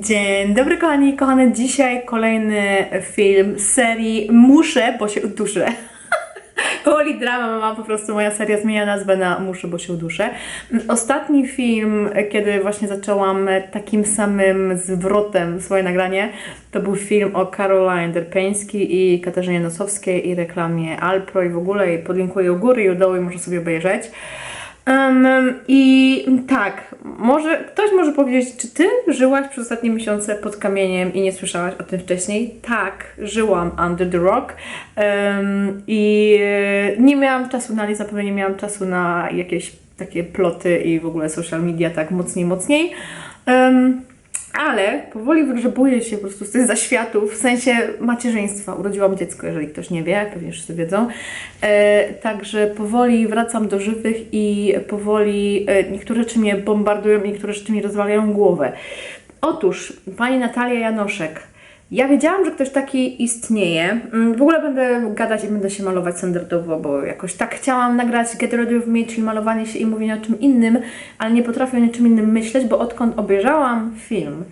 Dzień dobry kochani, kochane. Dzisiaj kolejny film z serii Muszę, bo się uduszę. Holy Drama Mama, po prostu moja seria zmienia nazwę na Muszę, bo się uduszę. Ostatni film, kiedy właśnie zaczęłam takim samym zwrotem swoje nagranie, to był film o Caroline Derpeński i Katarzynie Nosowskiej i reklamie Alpro i w ogóle i podlinkuję u góry i u dołu i może sobie obejrzeć. Um, I tak, może ktoś może powiedzieć, czy ty żyłaś przez ostatnie miesiące pod kamieniem i nie słyszałaś o tym wcześniej? Tak, żyłam under the rock um, i e, nie miałam czasu na zapewne nie miałam czasu na jakieś takie ploty i w ogóle social media tak mocniej, mocniej. Um, ale powoli wygrzebuję się po prostu z tych zaświatów, w sensie macierzyństwa. Urodziłam dziecko, jeżeli ktoś nie wie, pewnie wszyscy wiedzą. E, także powoli wracam do żywych i powoli e, niektóre rzeczy mnie bombardują, niektóre rzeczy mi rozwalają głowę. Otóż, pani Natalia Janoszek. Ja wiedziałam, że ktoś taki istnieje. Mm, W ogóle będę gadać i będę się malować standardowo, bo jakoś tak chciałam nagrać Get Ready With Me, czyli malowanie się i mówienie o czym innym, ale nie potrafię o niczym innym myśleć, bo odkąd obejrzałam film,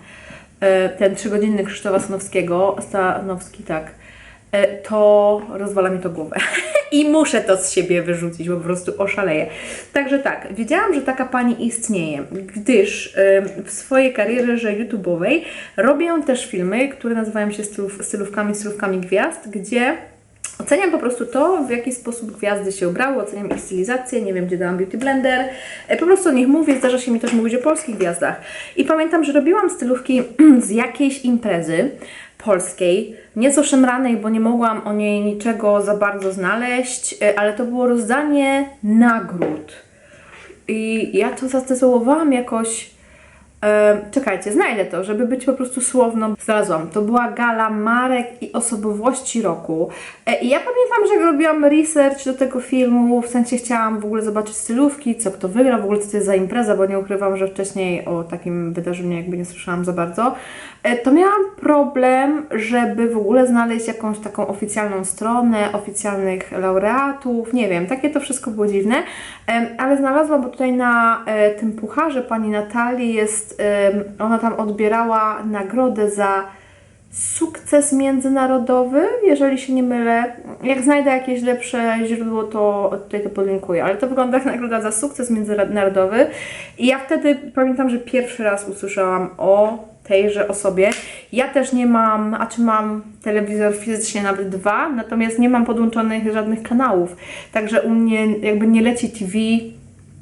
e, ten trzygodzinny Krzysztofa Stanowskiego, Stanowski, tak, to rozwala mi to głowę. I muszę to z siebie wyrzucić, bo po prostu oszaleję. Także tak, wiedziałam, że taka pani istnieje, gdyż w swojej karierze YouTube'owej robię też filmy, które nazywają się stylów, stylówkami, stylówkami gwiazd, gdzie Oceniam po prostu to, w jaki sposób gwiazdy się ubrały, oceniam ich stylizację, nie wiem, gdzie dałam Beauty Blender. E, Po prostu o nich mówię, zdarza się mi też mówić o polskich gwiazdach. I pamiętam, że robiłam stylówki z jakiejś imprezy polskiej, nieco szemranej, bo nie mogłam o niej niczego za bardzo znaleźć, e, ale to było rozdanie nagród. I ja to zatytułowałam jakoś E, czekajcie, znajdę to, żeby być po prostu słowną. Znalazłam. To była gala marek i osobowości roku. E, I ja pamiętam, że robiłam research do tego filmu, w sensie chciałam w ogóle zobaczyć stylówki, co kto wygrał, w ogóle co to jest za impreza, bo nie ukrywam, że wcześniej o takim wydarzeniu jakby nie słyszałam za bardzo. E, to miałam problem, żeby w ogóle znaleźć jakąś taką oficjalną stronę, oficjalnych laureatów, nie wiem, takie to wszystko było dziwne, Em, ale znalazłam, bo tutaj na e, tym pucharze pani Natalii jest, ona tam odbierała nagrodę za sukces międzynarodowy, jeżeli się nie mylę. Jak znajdę jakieś lepsze źródło, to tutaj to podlinkuję, ale to wygląda jak nagroda za sukces międzynarodowy i ja wtedy pamiętam, że pierwszy raz usłyszałam o tejże osobie. Ja też nie mam, a czy mam telewizor fizycznie nawet dwa, natomiast nie mam podłączonych żadnych kanałów. Także u mnie jakby nie leci TV,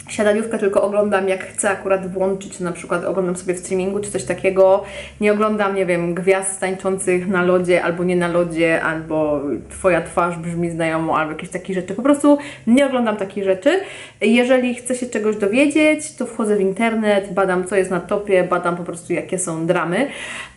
siadaniówkę, tylko oglądam jak chcę akurat włączyć, na przykład oglądam sobie w streamingu czy coś takiego. Nie oglądam, nie wiem, gwiazd tańczących na lodzie albo nie na lodzie, albo twoja twarz brzmi znajomo, albo jakieś takie rzeczy. Po prostu nie oglądam takich rzeczy. Jeżeli chcę się czegoś dowiedzieć, to wchodzę w internet, badam co jest na topie, badam po prostu jakie są dramy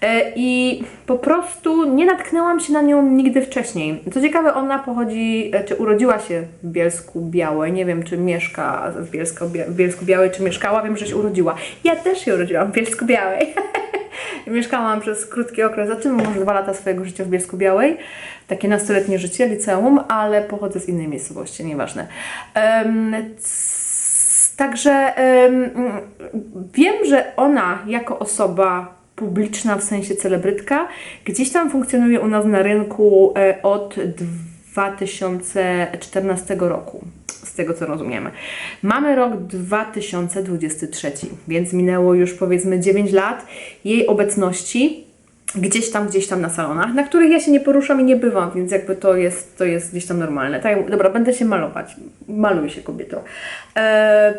E, i po prostu nie natknęłam się na nią nigdy wcześniej. Co ciekawe, ona pochodzi, e, czy urodziła się w Bielsku Białej, nie wiem czy mieszka w Bielsku, w Bielsku Białej, czy mieszkała, wiem, że się urodziła. Ja też się urodziłam w Bielsku Białej. Mieszkałam przez krótki okres, zaczynam może dwa lata swojego życia w Bielsku Białej, takie nastoletnie życie, liceum, ale pochodzę z innej miejscowości, nieważne. C- także em, wiem, że ona jako osoba publiczna, w sensie celebrytka, gdzieś tam funkcjonuje u nas na rynku e, od 2014 roku, tego co rozumiemy. Mamy rok 2023, więc minęło już powiedzmy 9 lat jej obecności gdzieś tam, gdzieś tam na salonach, na których ja się nie poruszam i nie bywam, więc jakby to jest, to jest gdzieś tam normalne. Tak, dobra, będę się malować. Maluj się kobieto. E,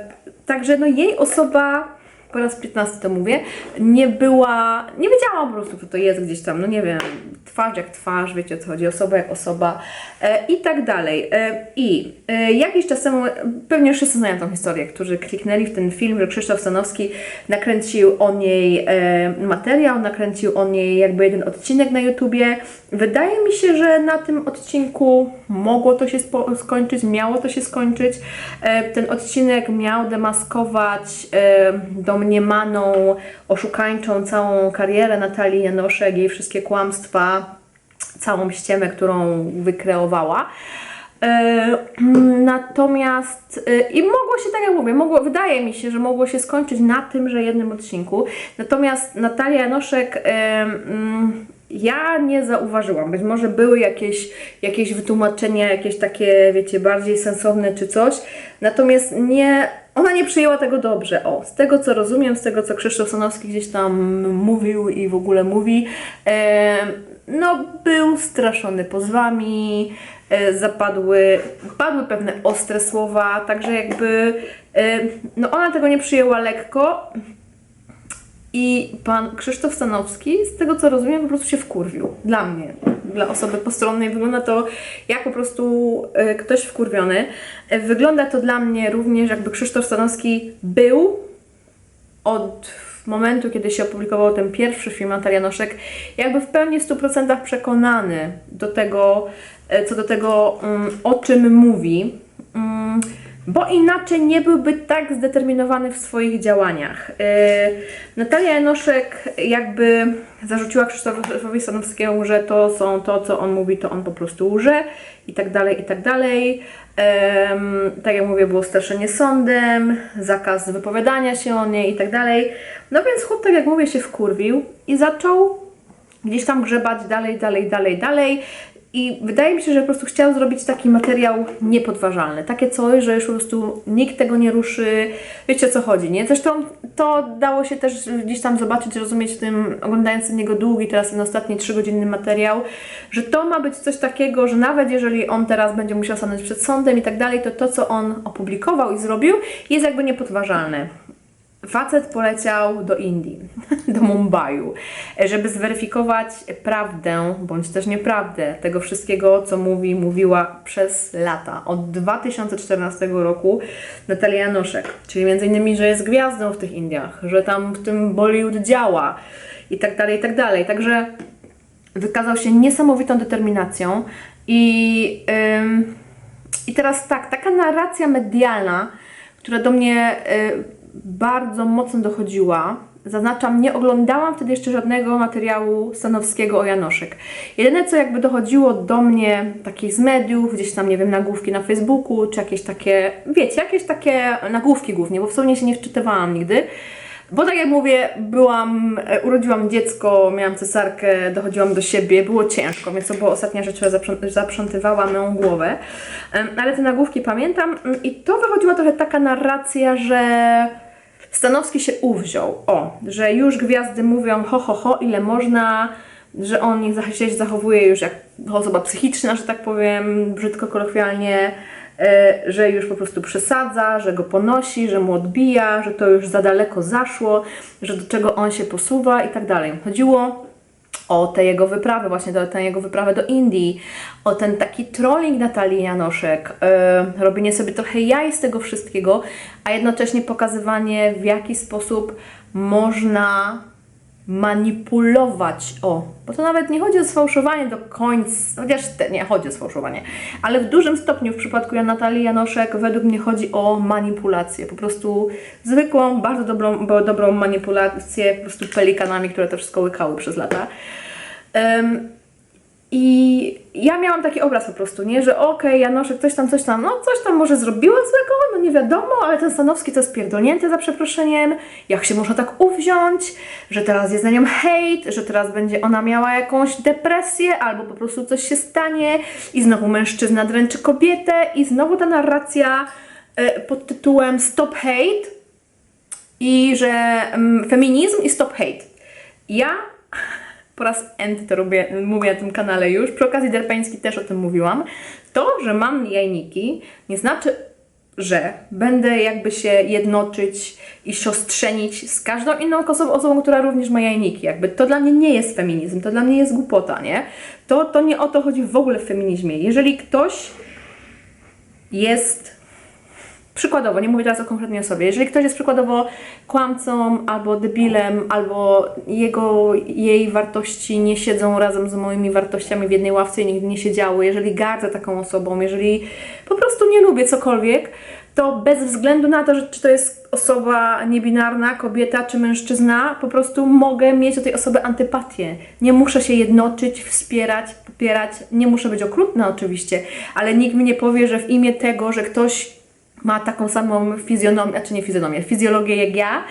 także no jej osoba, po raz 15 to mówię, nie była, nie wiedziałam po prostu, kto to jest gdzieś tam, no nie wiem, twarz jak twarz, wiecie o co chodzi, osoba jak osoba e, i tak dalej. E, I e, jakiś czas temu, pewnie wszyscy znają tą historię, którzy kliknęli w ten film, że Krzysztof Stanowski nakręcił o niej e, materiał, nakręcił o niej jakby jeden odcinek na YouTubie. Wydaje mi się, że na tym odcinku mogło to się skończyć, miało to się skończyć. E, ten odcinek miał demaskować e, domniemaną, oszukańczą całą karierę Natalii Janoszek, jej wszystkie kłamstwa, całą ściemę, którą wykreowała. E, natomiast e, i mogło się, tak jak mówię, mogło, wydaje mi się, że mogło się skończyć na tymże jednym odcinku. Natomiast Natalia Janoszek, e, mm, ja nie zauważyłam. Być może były jakieś, jakieś wytłumaczenia, jakieś takie, wiecie, bardziej sensowne czy coś. Natomiast nie, ona nie przyjęła tego dobrze. O, z tego co rozumiem, z tego co Krzysztof Sanowski gdzieś tam mówił i w ogóle mówi, e, no był straszony pozwami, e, zapadły, padły pewne ostre słowa, także jakby e, no ona tego nie przyjęła lekko i pan Krzysztof Stanowski, z tego co rozumiem, po prostu się wkurwił. Dla mnie, dla osoby postronnej wygląda to jak po prostu e, ktoś wkurwiony. E, Wygląda to dla mnie również jakby Krzysztof Stanowski był od momentu, kiedy się opublikował ten pierwszy film Natalia Noszek, jakby w pełni 100% przekonany do tego, e, co do tego, mm, o czym mówi. Bo inaczej nie byłby tak zdeterminowany w swoich działaniach. E, Natalia Janoszek jakby zarzuciła Krzysztofowi Stanowskiemu, że to są to, co on mówi, to on po prostu łże i tak dalej, i tak dalej. Tak jak mówię, było straszenie sądem, zakaz wypowiadania się o niej i tak dalej. No więc chłop, tak jak mówię, się wkurwił i zaczął gdzieś tam grzebać dalej, dalej, dalej, dalej. I wydaje mi się, że po prostu chciał zrobić taki materiał niepodważalny. Takie coś, że już po prostu nikt tego nie ruszy. Wiecie o co chodzi, nie? Zresztą to dało się też gdzieś tam zobaczyć, rozumieć tym, oglądając ten jego długi, teraz ten ostatni trzygodzinny materiał, że to ma być coś takiego, że nawet jeżeli on teraz będzie musiał stanąć przed sądem i tak dalej, to to, co on opublikował i zrobił, jest jakby niepodważalne. Facet poleciał do Indii, do Mumbaiu, żeby zweryfikować prawdę, bądź też nieprawdę tego wszystkiego, co mówi, mówiła przez lata. Od 2014 roku Natalia Janoszek, czyli innymi, że jest gwiazdą w tych Indiach, że tam w tym Bollywood działa i tak dalej, i tak dalej. Także wykazał się niesamowitą determinacją i, i teraz tak, taka narracja medialna, która do mnie y, bardzo mocno dochodziła. Zaznaczam, nie oglądałam wtedy jeszcze żadnego materiału Stanowskiego o Janoszek. Jedyne, co jakby dochodziło do mnie takich z mediów, gdzieś tam, nie wiem, nagłówki na Facebooku, czy jakieś takie, wiecie, jakieś takie nagłówki głównie, bo w sumie się nie wczytywałam nigdy. Bo tak jak mówię, byłam, e, urodziłam dziecko, miałam cesarkę, dochodziłam do siebie, było ciężko, więc to była ostatnia rzecz, która zaprząt- zaprzątywała moją głowę. Ale te nagłówki pamiętam mm, i to wychodziła trochę taka narracja, że Stanowski się uwziął, o, że już gwiazdy mówią ho, ho, ho, ile można, że on się zachowuje już jak osoba psychiczna, że tak powiem, brzydko kolokwialnie, e, że już po prostu przesadza, że go ponosi, że mu odbija, że to już za daleko zaszło, że do czego on się posuwa i tak dalej. Chodziło o te jego wyprawy, właśnie o tę jego wyprawę do Indii, o ten taki trolling Natalii Janoszek, yy, robienie sobie trochę jaj z tego wszystkiego, a jednocześnie pokazywanie w jaki sposób można manipulować, o, bo to nawet nie chodzi o sfałszowanie do końca, chociaż te, nie chodzi o sfałszowanie, ale w dużym stopniu w przypadku Natalii Janoszek według mnie chodzi o manipulację, po prostu zwykłą, bardzo dobrą, dobrą manipulację po prostu pelikanami, które to wszystko łykały przez lata. Em, I ja miałam taki obraz po prostu, nie, że okej, Janoszek coś tam, coś tam, no coś tam może zrobiła złego, no nie wiadomo, ale ten Stanowski to jest pierdolnięty za przeproszeniem, jak się można tak uwziąć, że teraz jest na nią hejt, że teraz będzie ona miała jakąś depresję, albo po prostu coś się stanie i znowu mężczyzna dręczy kobietę i znowu ta narracja e, pod tytułem Stop Hate i że mm, feminizm i stop hate. Ja po raz end to robię, mówię na tym kanale już, przy okazji Derpeński też o tym mówiłam. To, że mam jajniki, nie znaczy, że będę jakby się jednoczyć i siostrzenić z każdą inną osobą, osobą, która również ma jajniki. Jakby to dla mnie nie jest feminizm, to dla mnie jest głupota, nie? To, to nie o to chodzi w ogóle w feminizmie. Jeżeli ktoś jest Przykładowo, nie mówię teraz o konkretnej osobie. Jeżeli ktoś jest przykładowo kłamcą, albo debilem, albo jego, jej wartości nie siedzą razem z moimi wartościami w jednej ławce i nigdy nie siedziały, jeżeli gardzę taką osobą, jeżeli po prostu nie lubię cokolwiek, to bez względu na to, że, czy to jest osoba niebinarna, kobieta czy mężczyzna, po prostu mogę mieć do tej osoby antypatię. Nie muszę się jednoczyć, wspierać, popierać. Nie muszę być okrutna oczywiście, ale nikt mi nie powie, że w imię tego, że ktoś ma taką samą fizjonomię, czy nie fizjonomię, fizjologię jak ja,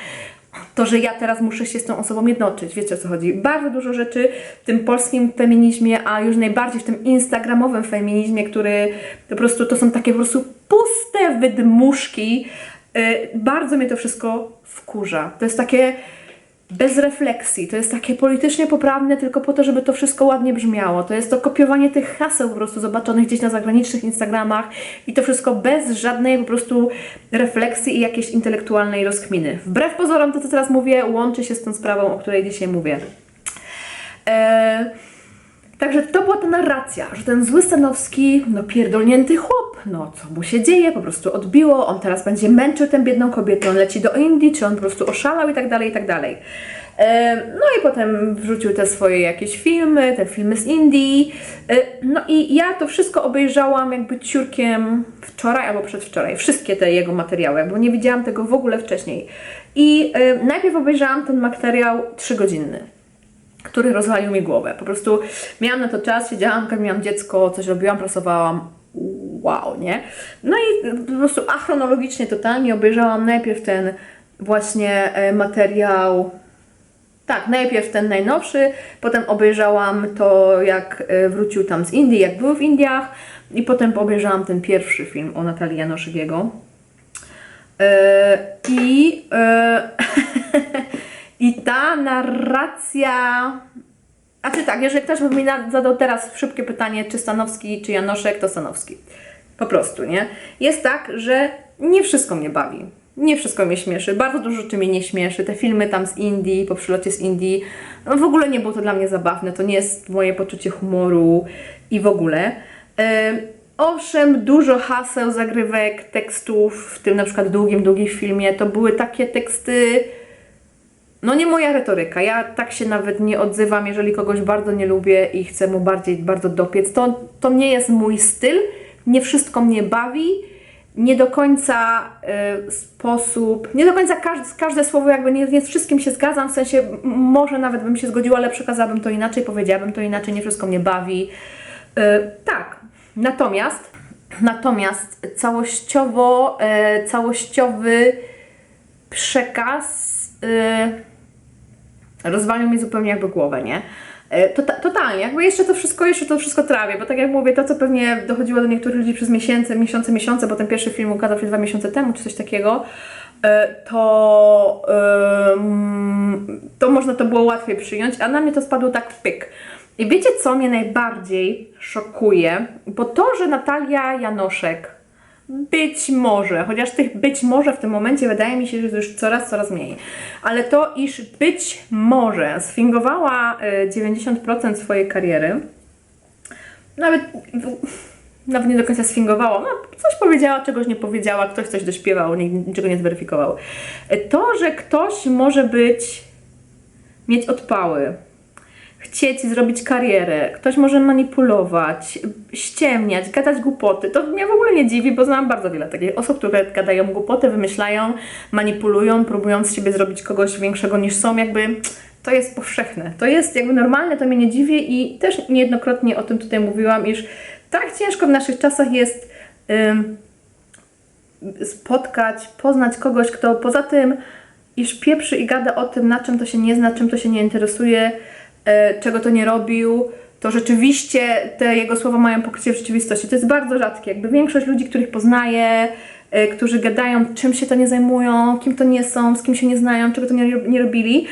to, że ja teraz muszę się z tą osobą jednoczyć. Wiecie o co chodzi? Bardzo dużo rzeczy w tym polskim feminizmie, a już najbardziej w tym instagramowym feminizmie, który po prostu to są takie po prostu puste wydmuszki. Yy, bardzo mnie to wszystko wkurza. To jest takie bez refleksji, to jest takie politycznie poprawne tylko po to, żeby to wszystko ładnie brzmiało. To jest to kopiowanie tych haseł po prostu zobaczonych gdzieś na zagranicznych Instagramach i to wszystko bez żadnej po prostu refleksji i jakiejś intelektualnej rozkminy. Wbrew pozorom to, co teraz mówię, łączy się z tą sprawą, o której dzisiaj mówię. Eee, Także to była ta narracja, że ten zły Stanowski, no pierdolnięty chłop, no co mu się dzieje, po prostu odbiło, on teraz będzie męczył tę biedną kobietę, on leci do Indii, czy on po prostu oszalał i tak dalej, i tak dalej. E, No i potem wrzucił te swoje jakieś filmy, te filmy z Indii. E, No i ja to wszystko obejrzałam jakby ciurkiem wczoraj albo przedwczoraj. Wszystkie te jego materiały, bo nie widziałam tego w ogóle wcześniej. I e, najpierw obejrzałam ten materiał trzygodzinny który rozwalił mi głowę. Po prostu miałam na to czas, siedziałam, miałam dziecko, coś robiłam, pracowałam. Wow, nie? No i po prostu achronologicznie totalnie obejrzałam najpierw ten właśnie e, materiał. Tak, najpierw ten najnowszy, potem obejrzałam to, jak e, wrócił tam z Indii, jak był w Indiach, i potem obejrzałam ten pierwszy film o Natalii Janoszygiego. E, I, e, I ta narracja. A czy tak, jeżeli ktoś by mi zadał teraz szybkie pytanie, czy Stanowski, czy Janoszek, to Stanowski. Po prostu, nie? Jest tak, że nie wszystko mnie bawi. Nie wszystko mnie śmieszy. Bardzo dużo rzeczy mnie nie śmieszy. Te filmy tam z Indii, po przylocie z Indii, no w ogóle nie było to dla mnie zabawne. To nie jest moje poczucie humoru i w ogóle. Ym, Owszem, dużo haseł, zagrywek, tekstów, w tym na przykład długim, długim filmie, to były takie teksty, no nie moja retoryka. Ja tak się nawet nie odzywam, jeżeli kogoś bardzo nie lubię i chcę mu bardziej bardzo dopiec. To, to nie jest mój styl. Nie wszystko mnie bawi. Nie do końca y, sposób, nie do końca każde, każde słowo, jakby nie, nie z wszystkim się zgadzam, w sensie może nawet bym się zgodziła, ale przekazałabym to inaczej, powiedziałabym to inaczej, nie wszystko mnie bawi. Y, tak, natomiast, natomiast całościowo, y, całościowy przekaz y, rozwalił mi zupełnie jakby głowę, nie? Y, To, totalnie, jakby jeszcze to wszystko, jeszcze to wszystko trawię, bo tak jak mówię, to co pewnie dochodziło do niektórych ludzi przez miesiące, miesiące, miesiące, bo ten pierwszy film ukazał się dwa miesiące temu, czy coś takiego, y, to, to można to było łatwiej przyjąć, a na mnie to spadło tak w pyk. I wiecie, co mnie najbardziej szokuje? Bo to, że Natalia Janoszek być może, chociaż tych być może w tym momencie wydaje mi się, że już coraz, coraz mniej. Ale to, iż być może sfingowała y, 90% swojej kariery, nawet, nawet nie do końca sfingowała, no, coś powiedziała, czegoś nie powiedziała, ktoś coś dośpiewał, ni- niczego nie zweryfikował. Y, To, że ktoś może być, mieć odpały, chcieć zrobić karierę, ktoś może manipulować, ściemniać, gadać głupoty. To mnie w ogóle nie dziwi, bo znam bardzo wiele takich osób, które gadają głupoty, wymyślają, manipulują, próbują z siebie zrobić kogoś większego niż są, jakby to jest powszechne. To jest jakby normalne, to mnie nie dziwi i też niejednokrotnie o tym tutaj mówiłam, iż tak ciężko w naszych czasach jest ym, spotkać, poznać kogoś, kto poza tym, iż pieprzy i gada o tym, na czym to się nie zna, czym to się nie interesuje, czego to nie robił, to rzeczywiście te jego słowa mają pokrycie w rzeczywistości. To jest bardzo rzadkie. Jakby większość ludzi, których poznaję, e, którzy gadają, czym się to nie zajmują, kim to nie są, z kim się nie znają, czego to nie, nie robili,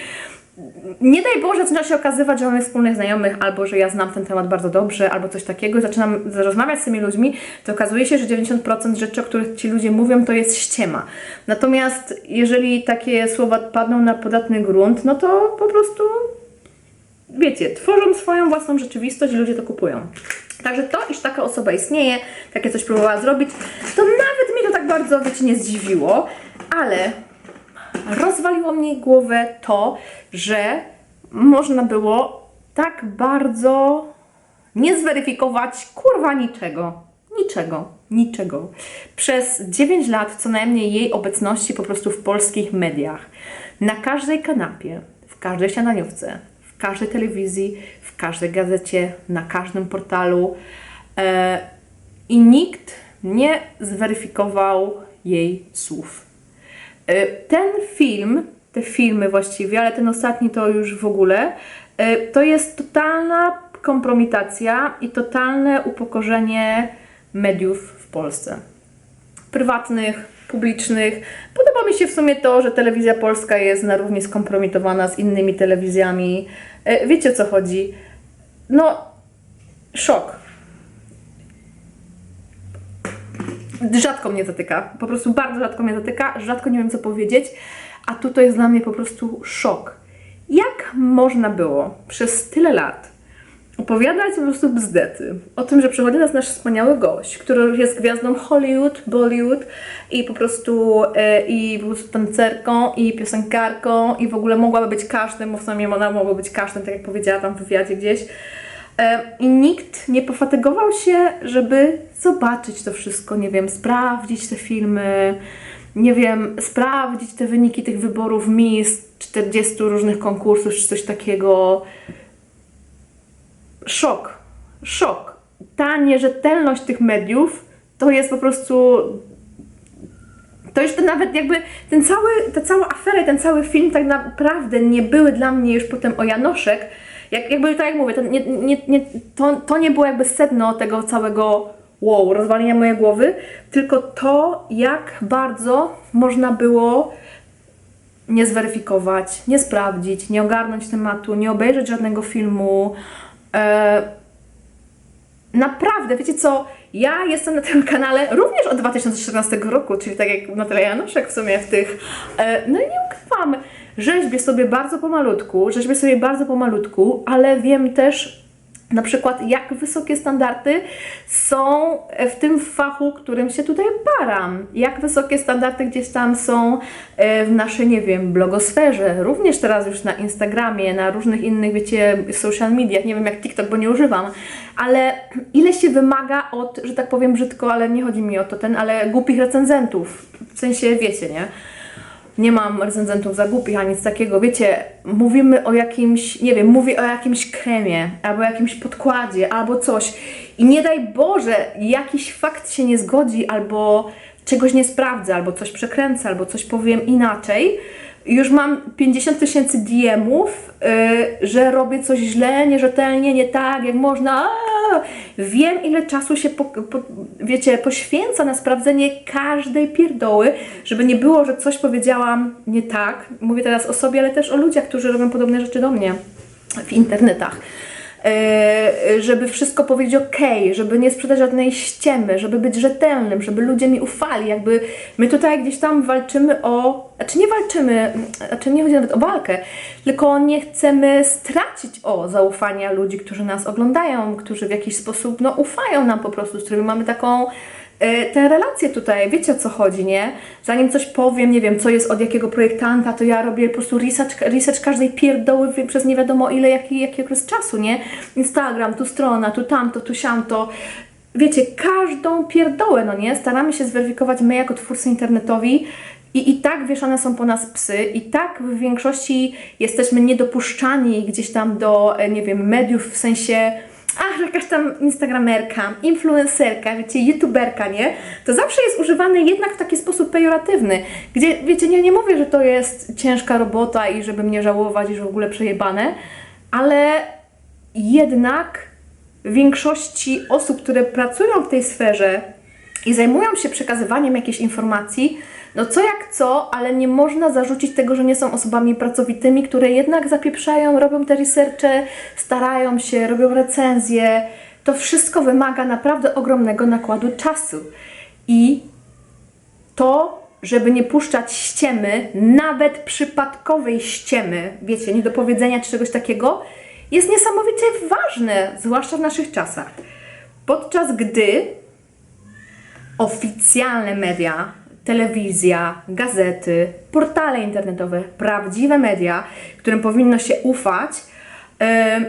nie daj Boże, zaczyna się okazywać, że mamy wspólnych znajomych, albo że ja znam ten temat bardzo dobrze, albo coś takiego, i zaczynam rozmawiać z tymi ludźmi, to okazuje się, że 90% rzeczy, o których ci ludzie mówią, to jest ściema. Natomiast jeżeli takie słowa padną na podatny grunt, no to po prostu wiecie, tworzą swoją własną rzeczywistość i ludzie to kupują. Także to, iż taka osoba istnieje, takie coś próbowała zrobić, to nawet mnie to tak bardzo, wiecie, nie zdziwiło, ale rozwaliło mnie głowę to, że można było tak bardzo nie zweryfikować kurwa niczego. Niczego. Niczego. Przez 9 lat co najmniej jej obecności po prostu w polskich mediach. Na każdej kanapie, w każdej śniadaniówce, każdej telewizji, w każdej gazecie, na każdym portalu. E, I nikt nie zweryfikował jej słów. E, Ten film, te filmy właściwie, ale ten ostatni to już w ogóle, e, to jest totalna kompromitacja i totalne upokorzenie mediów w Polsce. Prywatnych, publicznych. Podoba mi się w sumie to, że telewizja polska jest na równi skompromitowana z innymi telewizjami. E, Wiecie o co chodzi? No, szok. rzadko mnie zatyka. Po prostu bardzo rzadko mnie zatyka, rzadko nie wiem co powiedzieć, a tu to jest dla mnie po prostu szok. Jak można było przez tyle lat opowiadać po prostu bzdety o tym, że przychodzi nas nasz wspaniały gość, który jest gwiazdą Hollywood, Bollywood i po prostu e, i po prostu tancerką i piosenkarką i w ogóle mogłaby być każdym, bo w sumie ona mogła być każdym, tak jak powiedziała tam w wywiadzie gdzieś. E, I nikt nie pofatygował się, żeby zobaczyć to wszystko, nie wiem, sprawdzić te filmy, nie wiem, sprawdzić te wyniki tych wyborów Miss, 40 różnych konkursów czy coś takiego. Szok, szok. Ta nierzetelność tych mediów to jest po prostu to już to nawet jakby ten cały, ta cała afera ten cały film tak naprawdę nie były dla mnie już potem o Janoszek. Jak, jakby tak jak mówię, to nie, nie, nie, to, to nie było jakby sedno tego całego wow, rozwalenia mojej głowy, tylko to, jak bardzo można było nie zweryfikować, nie sprawdzić, nie ogarnąć tematu, nie obejrzeć żadnego filmu. E, naprawdę, wiecie co, ja jestem na tym kanale również od 2014 roku, czyli tak jak Natalia Januszek w sumie w tych, e, no i nie ukrywam, rzeźbię sobie bardzo pomalutku, rzeźbię sobie bardzo pomalutku, ale wiem też na przykład jak wysokie standardy są w tym fachu, którym się tutaj param. Jak wysokie standardy gdzieś tam są e, w naszej, nie wiem, blogosferze, również teraz już na Instagramie, na różnych innych, wiecie, social mediach, nie wiem jak TikTok, bo nie używam, ale ile się wymaga od, że tak powiem brzydko, ale nie chodzi mi o to ten, ale głupich recenzentów, w sensie wiecie, nie? Nie mam recenzentów za głupich, ani nic takiego. Wiecie, mówimy o jakimś, nie wiem, mówię o jakimś kremie, albo jakimś podkładzie, albo coś. I nie daj Boże, jakiś fakt się nie zgodzi, albo czegoś nie sprawdzę, albo coś przekręcę, albo coś powiem inaczej. Już mam 50 tysięcy DM-ów, yy, że robię coś źle, nierzetelnie, nie tak, jak można. Wiem, ile czasu się, po, po, wiecie, poświęca na sprawdzenie każdej pierdoły, żeby nie było, że coś powiedziałam nie tak. Mówię teraz o sobie, ale też o ludziach, którzy robią podobne rzeczy do mnie w internetach. Yy, żeby wszystko powiedzieć ok, żeby nie sprzedać żadnej ściemy, żeby być rzetelnym, żeby ludzie mi ufali, jakby my tutaj gdzieś tam walczymy o, znaczy nie walczymy, znaczy nie chodzi nawet o walkę, tylko nie chcemy stracić o zaufania ludzi, którzy nas oglądają, którzy w jakiś sposób no ufają nam po prostu, z którymi mamy taką e, te relacje tutaj, wiecie o co chodzi, nie? Zanim coś powiem, nie wiem, co jest od jakiego projektanta, to ja robię po prostu research, research każdej pierdoły przez nie wiadomo ile, jaki, jaki okres czasu, nie? Instagram, tu strona, tu tamto, tu siamto. Wiecie, każdą pierdołę, no nie? Staramy się zweryfikować my jako twórcy internetowi i, i tak wieszane są po nas psy, i tak w większości jesteśmy niedopuszczani gdzieś tam do, e, nie wiem, mediów w sensie ach, jakaś tam instagramerka, influencerka, wiecie, youtuberka, nie? To zawsze jest używane jednak w taki sposób pejoratywny, gdzie, wiecie, nie, nie mówię, że to jest ciężka robota i żeby mnie żałować że w ogóle przejebane, ale jednak większości osób, które pracują w tej sferze i zajmują się przekazywaniem jakiejś informacji, no co jak co, ale nie można zarzucić tego, że nie są osobami pracowitymi, które jednak zapieprzają, robią te researche, starają się, robią recenzje. To wszystko wymaga naprawdę ogromnego nakładu czasu. I to, żeby nie puszczać ściemy, nawet przypadkowej ściemy, wiecie, niedopowiedzenia czy czegoś takiego, jest niesamowicie ważne, zwłaszcza w naszych czasach. Podczas gdy oficjalne media, telewizja, gazety, portale internetowe, prawdziwe media, którym powinno się ufać, em,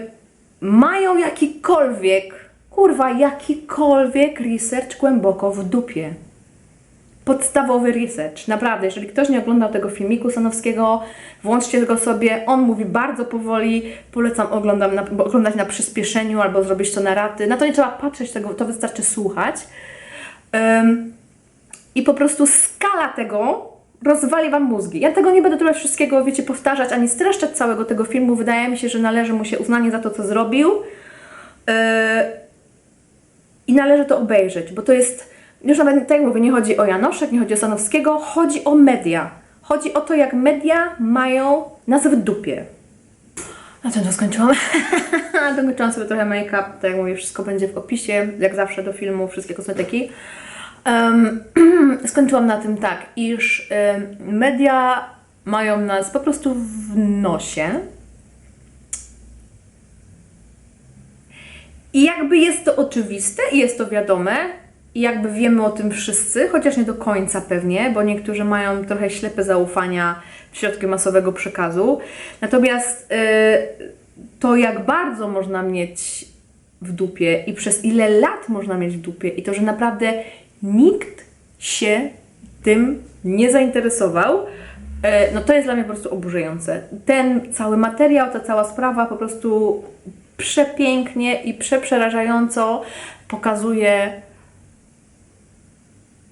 mają jakikolwiek kurwa, jakikolwiek research głęboko w dupie. Podstawowy research, naprawdę. Jeżeli ktoś nie oglądał tego filmiku Sanowskiego, włączcie go sobie. On mówi bardzo powoli. Polecam oglądam na, oglądać na przyspieszeniu albo zrobić to na raty. Na to nie trzeba patrzeć, tego, to wystarczy słuchać. Ym, I po prostu skala tego rozwali Wam mózgi. Ja tego nie będę tutaj wszystkiego, wiecie, powtarzać ani streszczać całego tego filmu. Wydaje mi się, że należy mu się uznanie za to, co zrobił. Yy, I należy to obejrzeć, bo to jest, już nawet tak jak mówię, nie chodzi o Janoszek, nie chodzi o Sanowskiego, chodzi o media. Chodzi o to, jak media mają nas w dupie. Na tym to skończyłam. Dokończyłam sobie trochę make-up, tak jak mówię, wszystko będzie w opisie, jak zawsze do filmu, wszystkie kosmetyki. Em, skończyłam na tym tak, iż media mają nas po prostu w nosie. I jakby jest to oczywiste i jest to wiadome, i jakby wiemy o tym wszyscy, chociaż nie do końca pewnie, bo niektórzy mają trochę ślepe zaufania w środki masowego przekazu. Natomiast y, to, jak bardzo można mieć w dupie i przez ile lat można mieć w dupie, i to, że naprawdę nikt się tym nie zainteresował, e, no to jest dla mnie po prostu oburzające. Ten cały materiał, ta cała sprawa po prostu przepięknie i przeprzerażająco pokazuje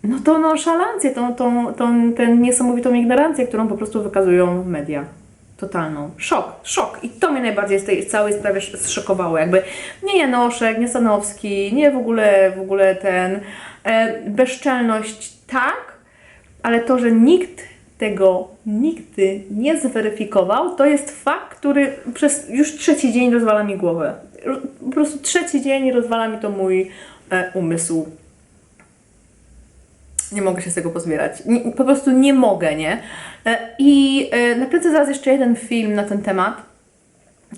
no to nonszalancję, tą, tą, tą, tę niesamowitą ignorancję, którą po prostu wykazują media. Totalną. Szok, szok. I to mnie najbardziej z tej całej sprawy sz- zszokowało. Jakby nie Janoszek, nie Stanowski, nie w ogóle, w ogóle ten e, bezczelność tak, ale to, że nikt tego nigdy nie zweryfikował, to jest fakt, który przez już trzeci dzień rozwala mi głowę. Po prostu trzeci dzień rozwala mi to mój e, umysł nie mogę się z tego pozbierać. Nie, po prostu nie mogę, nie? E, I e, nakręcę zaraz jeszcze jeden film na ten temat,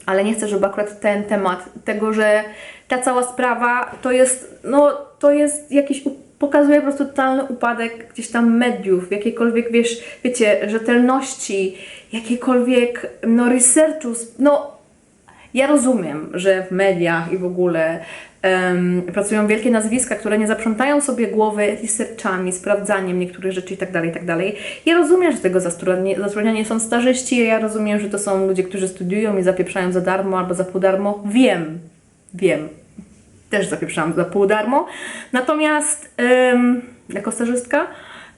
ale nie chcę, żeby akurat ten temat, tego, że ta cała sprawa to jest, no, to jest jakiś, pokazuje po prostu totalny upadek gdzieś tam mediów, jakiejkolwiek, wiesz, wiecie, rzetelności, jakiejkolwiek, no, researchu, no, ja rozumiem, że w mediach i w ogóle pracują wielkie nazwiska, które nie zaprzątają sobie głowy researchami, sprawdzaniem niektórych rzeczy itd., itd. Ja rozumiem, że tego zatrudniani zatrudniani są starzyści, ja rozumiem, że to są ludzie, którzy studiują i zapieprzają za darmo albo za pół darmo. Wiem, wiem. Też zapieprzałam za pół darmo. Natomiast, jako stażystka,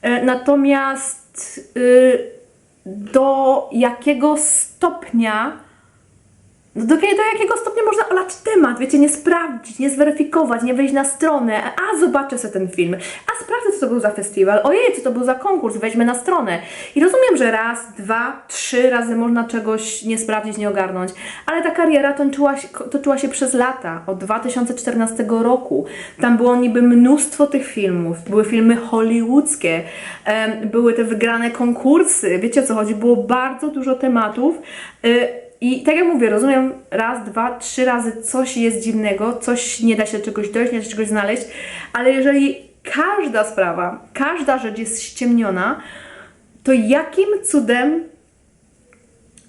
e, natomiast y, do jakiego stopnia do, do jakiego stopnia można olać temat, wiecie, nie sprawdzić, nie zweryfikować, nie wejść na stronę, a zobaczę sobie ten film, a sprawdzę, co to był za festiwal, ojej, co to był za konkurs, wejdźmy na stronę. I rozumiem, że raz, dwa, trzy razy można czegoś nie sprawdzić, nie ogarnąć, ale ta kariera toczyła się, toczyła się przez lata, od 2014 roku. Tam było niby mnóstwo tych filmów, były filmy hollywoodzkie, były te wygrane konkursy, wiecie o co chodzi, było bardzo dużo tematów, y, i tak jak mówię, rozumiem, raz, dwa, trzy razy coś jest dziwnego, coś nie da się czegoś dojść, nie da się czegoś znaleźć, ale jeżeli każda sprawa, każda rzecz jest ściemniona, to jakim cudem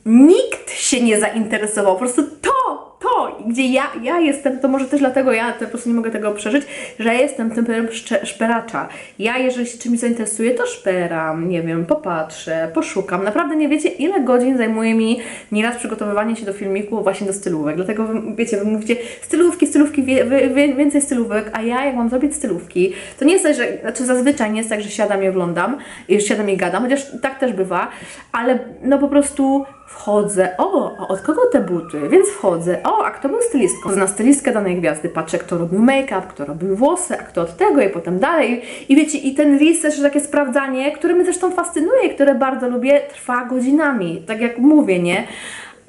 nikt się nie zainteresował? Po prostu to, to, gdzie ja, ja jestem, to może też dlatego ja po prostu nie mogę tego przeżyć, że ja jestem szcze- szperacza. Ja jeżeli się czymś zainteresuję, to szperam, nie wiem, popatrzę, poszukam. Naprawdę nie wiecie, ile godzin zajmuje mi nieraz przygotowywanie się do filmiku właśnie do stylówek. Dlatego wy, wiecie, wy mówicie stylówki, stylówki, wie, wy, więcej stylówek, a ja jak mam zrobić stylówki, to nie jest tak, że, znaczy zazwyczaj nie jest tak, że siadam i oglądam, i siadam i gadam, chociaż tak też bywa, ale no po prostu wchodzę, o, od kogo te buty? Więc wchodzę, o, a kto był stylistką? Zna stylistkę danej gwiazdy, patrzę, kto robił make-up, kto robił włosy, a kto od tego i potem dalej. I wiecie, i ten research, takie sprawdzanie, które mnie zresztą fascynuje, które bardzo lubię, trwa godzinami. Tak jak mówię, nie?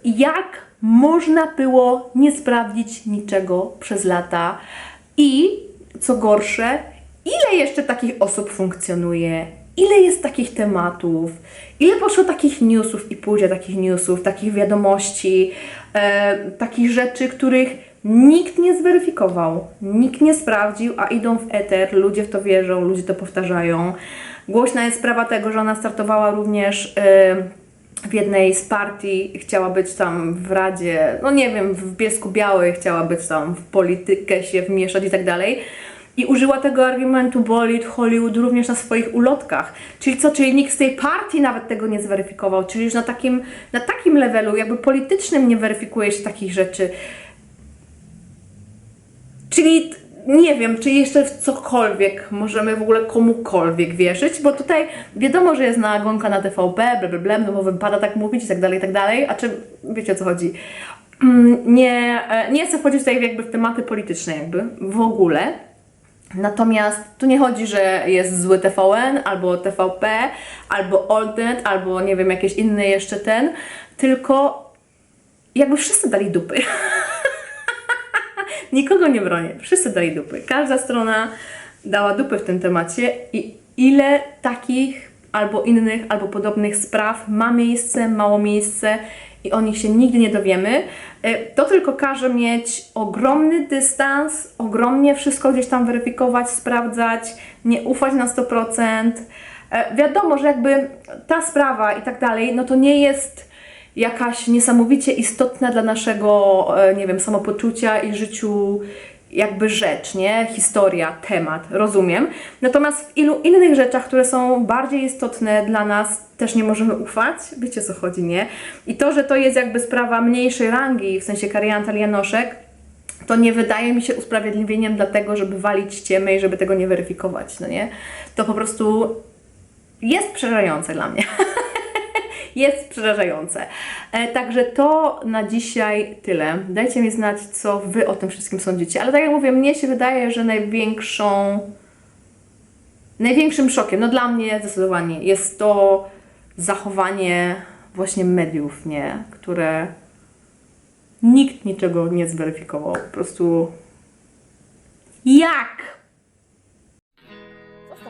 Jak można było nie sprawdzić niczego przez lata i, co gorsze, ile jeszcze takich osób funkcjonuje, ile jest takich tematów, ile poszło takich newsów i pójdzie takich newsów, takich wiadomości, e, takich rzeczy, których nikt nie zweryfikował, nikt nie sprawdził, a idą w eter, ludzie w to wierzą, ludzie to powtarzają. Głośna jest sprawa tego, że ona startowała również e, w jednej z partii chciała być tam w Radzie, no nie wiem, w Bielsku Białej chciała być tam w politykę się wmieszać i tak dalej. I użyła tego argumentu Bollywood, Hollywood również na swoich ulotkach. Czyli co, czyli nikt z tej partii nawet tego nie zweryfikował, czyli już na takim, na takim levelu, jakby politycznym nie weryfikuje się takich rzeczy. Czyli nie wiem, czy jeszcze w cokolwiek możemy w ogóle komukolwiek wierzyć, bo tutaj wiadomo, że jest nagonka na TVP, bla bla bla, no bo wypada tak mówić i tak dalej, i tak dalej, a czy wiecie o co chodzi? Mm, Nie, e, nie chcę wchodzić tutaj jakby w tematy polityczne jakby, w ogóle, Natomiast tu nie chodzi, że jest zły TVN, albo TVP, albo Oldnet, albo nie wiem, jakieś inny jeszcze ten, tylko jakby wszyscy dali dupy. Nikogo nie bronię, wszyscy dali dupy. Każda strona dała dupy w tym temacie i ile takich albo innych, albo podobnych spraw ma miejsce, mało miejsce i o nich się nigdy nie dowiemy. E, To tylko każe mieć ogromny dystans, ogromnie wszystko gdzieś tam weryfikować, sprawdzać, nie ufać na 100%. E, Wiadomo, że jakby ta sprawa i tak dalej, no to nie jest jakaś niesamowicie istotna dla naszego, e, nie wiem, samopoczucia i życiu jakby rzecz, nie? Historia, temat, rozumiem. Natomiast w ilu innych rzeczach, które są bardziej istotne dla nas, też nie możemy ufać. Wiecie co chodzi, nie? I to, że to jest jakby sprawa mniejszej rangi, w sensie Karianta Janoszek, to nie wydaje mi się usprawiedliwieniem dlatego, żeby walić ciemy i żeby tego nie weryfikować, no nie? To po prostu jest przerażające dla mnie. jest przerażające. E, także to na dzisiaj tyle. Dajcie mi znać, co Wy o tym wszystkim sądzicie. Ale tak jak mówię, mnie się wydaje, że największą, największym szokiem, no dla mnie zdecydowanie, jest to zachowanie właśnie mediów, nie? Które nikt niczego nie zweryfikował. Po prostu jak?